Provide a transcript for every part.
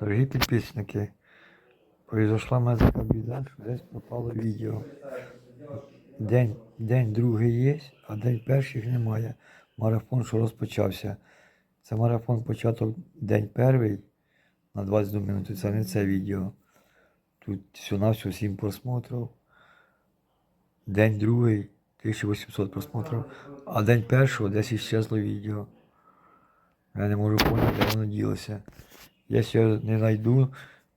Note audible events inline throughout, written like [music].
Дорогі підписники, произошла така біда, що десь пропало відео. День, день другий є, а день перших немає. Марафон, що розпочався. Це марафон початок день перший на 22 минути. Це не це відео. Тут всього-навсього 7 просмотрів. День другий 1800 просмотрів, а день першого десь іщезло відео. Я не можу поняти, де воно ділося. Якщо я не знайду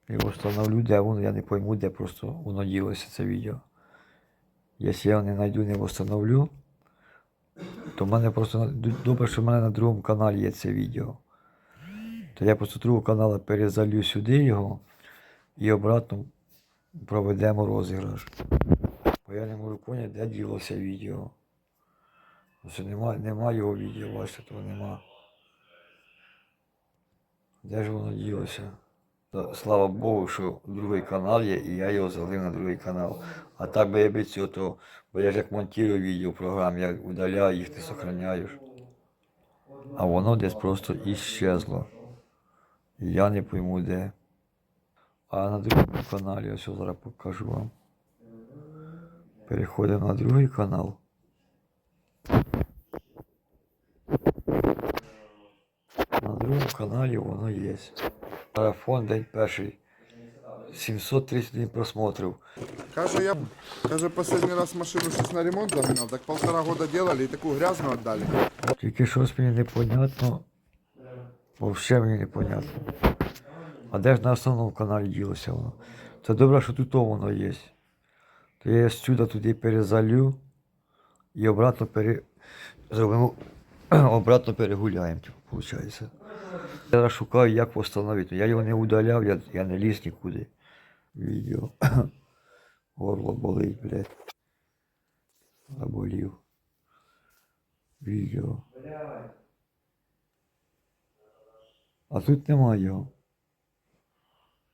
і встановлю, де воно, я не пойму, де просто воно ділося, це відео. Якщо я не знайду, не встановлю, то в мене просто добре, що в мене на другому каналі є це відео. То я просто другого каналу перезалью сюди його і обратно проведемо розіграш. Бо я не можу поняти, де ділося відео. Що нема, нема його відео, бачите, того нема. Де ж воно ділося? Слава Богу, що другий канал є, і я його залив на другий канал. А так би я би цього, то, бо я ж як монтую відео в я удаляю їх, ти сохраняєш. А воно десь просто іщезло. Я не пойму де. А на другому каналі, ось зараз покажу вам. Переходимо на другий канал. На другому каналі воно є. Марафон день перший. 731 просмотрів. Каже, я каже, последний раз машину щось на ремонт загнал, так полтора года делали и такую грязную отдали. Тільки щось мені непонятно. Вообще мені непонятно. А де ж на основному каналі ділося воно? Це добре, що тут воно є. То я сюди туди перезалю і обратно пере... зробимо [clears throat] обратно перегуляємо, типу, виходить. Я шукаю, як встановити. Я його не удаляв, я, я не ліз нікуди. Відео. [coughs] Горло болить, блядь. Заболів. Відео. А тут немає його.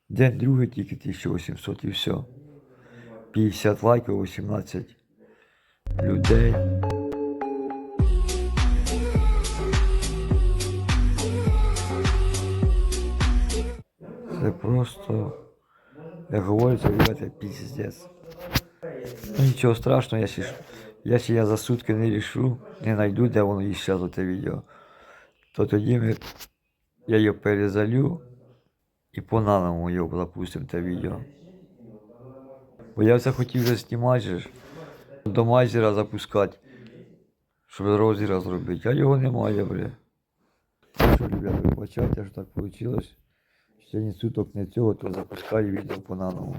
День другий тільки 1800 і все. 50 лайків, 18 людей. Це просто, як говориться, ребята, піздець. Ну нічого страшного, ж- якщо я за сутки не рішу, не знайду, де воно іщезло те відео, то тоді я його перезалю і по наново його запустимо те відео. Бо я це хотів вже знімати, до майзера запускати, щоб розіграш зробити, а його немає, бля. Що, ребята, вибачайте, що так вийшло. Ще ні суток не цього, то запускаю відео по наново.